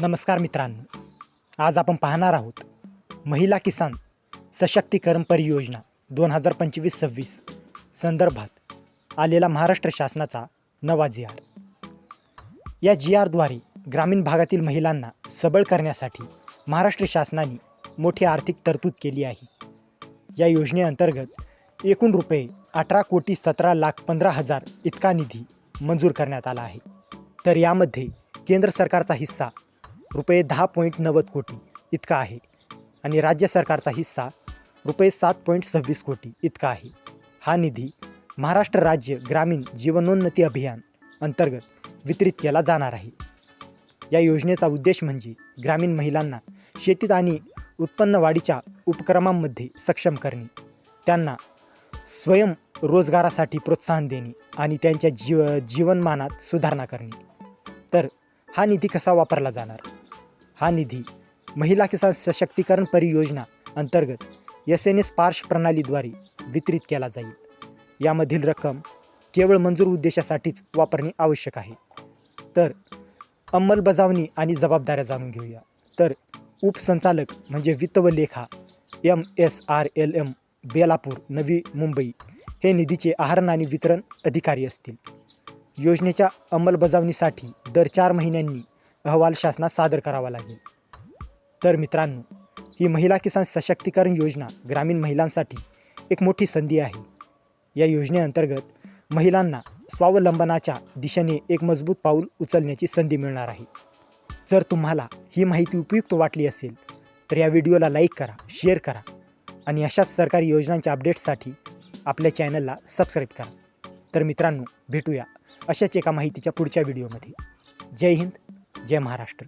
नमस्कार मित्रांनो. आज आपण पाहणार आहोत महिला किसान सशक्तीकरण परियोजना दोन हजार पंचवीस सव्वीस संदर्भात आलेला महाराष्ट्र शासनाचा नवा जी आर. या जी आरद्वारे ग्रामीण भागातील महिलांना सबळ करण्यासाठी महाराष्ट्र शासनाने मोठी आर्थिक तरतूद केली आहे. या योजनेअंतर्गत एकूण रुपये अठरा कोटी सतरा लाख पंधरा हजार इतका निधी मंजूर करण्यात आला आहे. तर यामध्ये केंद्र सरकारचा हिस्सा रुपये दहा पॉईंट नव्वद कोटी इतका आहे. आणि राज्य सरकारचा हिस्सा रुपये सात पॉईंट सव्वीस कोटी इतका आहे. हा निधी महाराष्ट्र राज्य ग्रामीण जीवनोन्नती अभियान अंतर्गत वितरित केला जाणार आहे. या योजनेचा उद्देश म्हणजे ग्रामीण महिलांना शेतीत आणि उत्पन्न वाढीच्या उपक्रमांमध्ये सक्षम करणे. त्यांना स्वयं रोजगारासाठी प्रोत्साहन देणे आणि त्यांच्या जीव जीवनमानात सुधारणा करणे. तर हा निधी कसा वापरला जाणार? हा निधी महिला किसान सशक्तीकरण परियोजना अंतर्गत एस एन एस पार्श प्रणालीद्वारे वितरित केला जाईल. यामधील रक्कम केवळ मंजूर उद्देशासाठीच वापरणे आवश्यक आहे. तर अंमलबजावणी आणि जबाबदाऱ्या जाणून घेऊया. तर उपसंचालक म्हणजे वित्त व लेखा M S R L M Belapur Navi Mumbai हे निधीचे आहरण आणि वितरण अधिकारी असतील. योजनेच्या अंमलबजावणीसाठी दर चार महिन्यांनी अहवाल शासनास सादर करावा लागेल. तर मित्रांनो ही महिला किसान सशक्तीकरण योजना ग्रामीण महिलांसाठी एक मोठी संधी आहे. या योजनेअंतर्गत महिलांना स्वावलंबनाच्या दिशेने एक मजबूत पाऊल उचलण्याची संधी मिळणार आहे. जर तुम्हाला ही माहिती उपयुक्त वाटली असेल तर या व्हिडिओला लाईक करा शेअर करा आणि अशाच सरकारी योजनांच्या अपडेट्ससाठी आपल्या चॅनलला सबस्क्राईब करा. तर मित्रांनो भेटूया अशाच एका माहितीच्या पुढच्या व्हिडिओमध्ये. जय हिंद. जय महाराष्ट्र.